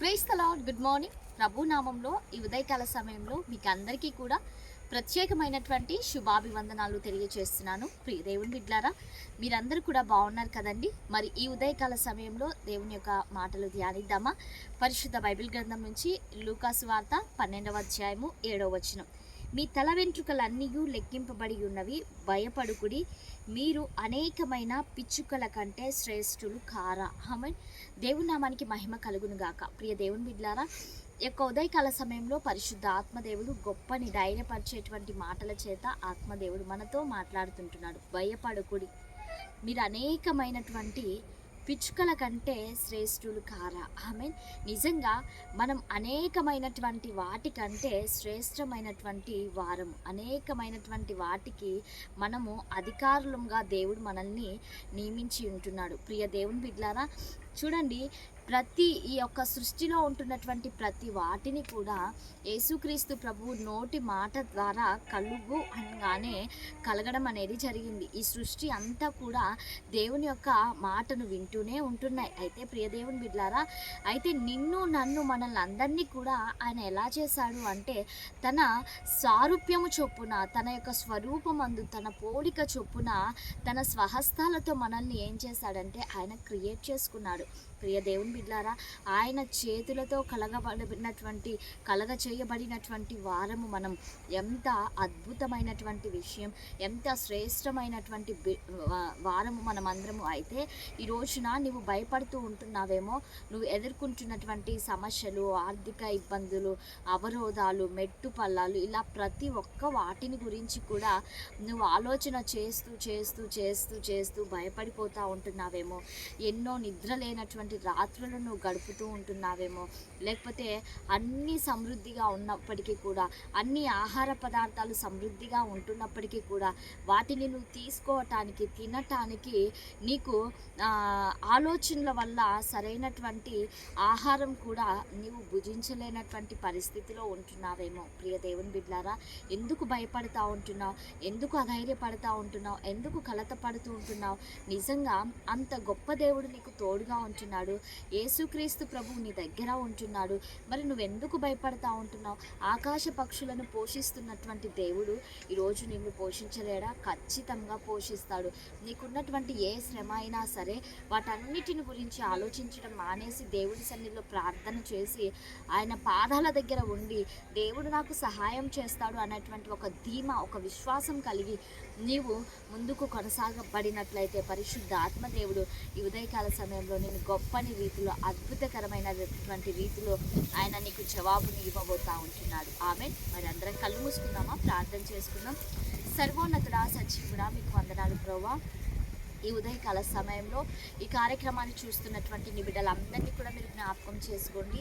Price Lord good morning ప్రభు నామంలో ఈ ఉదయకాల సమయంలో మీకు అందరికీ కూడా ప్రత్యేకమైనటువంటి శుభాభివందనాలు తెలియజేస్తున్నాను ప్రియ దేవుని బిడ్లారా మీరందరూ కూడా బాగున్నారు కదండి? మరి ఈ ఉదయకాల సమయంలో దేవుని యొక్క మాటలు ధ్యానిద్దామా? పరిశుద్ధ బైబిల్ గ్రంథం నుంచి లూకాసు వార్త పన్నెండవ అధ్యాయము ఏడవ వచనం. మీ తల వెంట్రుకలన్నీ లెక్కింపబడి ఉన్నవి. భయపడుకుడి. మీరు అనేకమైన పిచ్చుకల కంటే శ్రేష్ఠులు కారా. హమన్ దేవుని నామానికి మహిమ కలుగును గాక ప్రియ దేవుని బిడ్లారా యొక్క ఉదయకాల సమయంలో పరిశుద్ధ ఆత్మదేవుడు గొప్పని ధైర్యపరిచేటువంటి మాటల చేత ఆత్మదేవుడు మనతో మాట్లాడుతుంటున్నాడు. భయపడకుడి. మీరు అనేకమైనటువంటి పిచ్చుకల కంటే శ్రేష్ఠులు కారా? ఆమె నిజంగా మనం అనేకమైనటువంటి వాటికంటే శ్రేష్టమైనటువంటి వారం. అనేకమైనటువంటి వాటికి మనము అధికారులంగా దేవుడు మనల్ని నియమించి ఉంటున్నాడు. ప్రియ దేవుని బిడ్లారా చూడండి ప్రతి ఈ యొక్క సృష్టిలో ఉంటున్నటువంటి ప్రతి వాటిని కూడా యేసుక్రీస్తు ప్రభు నోటి మాట ద్వారా కలుగు అనగానే కలగడం అనేది జరిగింది. ఈ సృష్టి అంతా కూడా దేవుని యొక్క మాటను వింటూనే ఉంటున్నాయి. అయితే ప్రియదేవుని బిడ్లారా అయితే నిన్ను నన్ను మనల్ని అందరినీ కూడా ఆయన ఎలా చేశాడు అంటే తన సారూప్యము చొప్పున తన యొక్క స్వరూపమందు తన పోలిక చొప్పున తన స్వహస్తాలతో మనల్ని ఏం చేశాడంటే ఆయన క్రియేట్ చేసుకున్నాడు. ప్రియ దేవుని బిడ్లారా ఆయన చేతులతో కలగబడినటువంటి కలగ చేయబడినటువంటి వారము మనం. ఎంత అద్భుతమైనటువంటి విషయం ఎంత శ్రేష్టమైనటువంటి వారము మనం అందరము అయితే ఈ రోజున నువ్వు భయపడుతూ ఉంటున్నావేమో నువ్వు ఎదుర్కొంటున్నటువంటి సమస్యలు ఆర్థిక ఇబ్బందులు అవరోధాలు మెట్టు పల్లాలు ఇలా ప్రతి ఒక్క వాటిని గురించి కూడా నువ్వు ఆలోచన చేస్తూ చేస్తూ చేస్తూ చేస్తూ భయపడిపోతూ ఉంటున్నావేమో. ఎన్నో నిద్ర లేనటువంటి జీవితంలో నువ్వు గడుపుతూ ఉంటున్నావేమో. లేకపోతే అన్ని సమృద్ధిగా ఉన్నప్పటికీ కూడా అన్ని ఆహార పదార్థాలు సమృద్ధిగా ఉంటున్నప్పటికీ కూడా వాటిని నువ్వు తీసుకోవటానికి తినటానికి నీకు ఆలోచనల వల్ల సరైనటువంటి ఆహారం కూడా నీవు భుజించలేనటువంటి పరిస్థితిలో ఉంటున్నావేమో. ప్రియ దేవుని బిడ్లారా ఎందుకు భయపడతా ఉంటున్నావు? ఎందుకు అధైర్యపడతా ఉంటున్నావు? ఎందుకు కలత పడుతూ ఉంటున్నావు? నిజంగా అంత గొప్ప దేవుడు నీకు తోడుగా ఉంటున్నాడు. యేసుక్రీస్తు ప్రభు నీ దగ్గర ఉంటున్నాడు. మరి నువ్వెందుకు భయపడతా ఉంటున్నావు? ఆకాశ పక్షులను పోషిస్తున్నటువంటి దేవుడు ఈరోజు నిన్ను పోషించలేడా? ఖచ్చితంగా పోషిస్తాడు. నీకున్నటువంటి ఏ శ్రమ అయినా సరే వాటన్నిటిని గురించి ఆలోచించడం మానేసి దేవుడి సన్నిధిలో ప్రార్థన చేసి ఆయన పాదాల దగ్గర ఉండి దేవుడు నాకు సహాయం చేస్తాడు అనేటువంటి ఒక ధీమా ఒక విశ్వాసం కలిగి నీవు ముందుకు కొనసాగబడినట్లయితే పరిశుద్ధ ఆత్మదేవుడు ఈ ఉదయకాల సమయంలో నేను గొప్పని రీతిలో అద్భుతకరమైనటువంటి రీతిలో ఆయన నీకు జవాబుని ఇవ్వబోతా ఉంటున్నాడు. ఆమె మరి అందరం కళ్ళు మూసుకుందామా? ప్రార్థన చేసుకుందాం. సర్వోన్నతుడా సజీవుడా మీకు వందనాలు ప్రభావ ఈ ఉదయకాల సమయంలో ఈ కార్యక్రమాన్ని చూస్తున్నటువంటి నిబిడలందరినీ కూడా మీరు జ్ఞాపకం చేసుకోండి.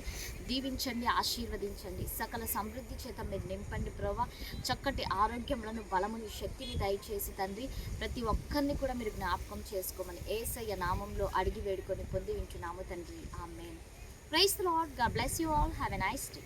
దీవించండి ఆశీర్వదించండి. సకల సమృద్ధి చేత మీరు నింపండి ప్రభా చక్కటి ఆరోగ్యములను బలముని శక్తిని దయచేసి తండ్రి ప్రతి ఒక్కరిని కూడా మీరు జ్ఞాపకం చేసుకోమని ఏసయ్య నామంలో అడిగి వేడుకొని పొంది వింటున్నాము తండ్రి. Amen. Praise లాడ్గా bless you all. Have a nice day.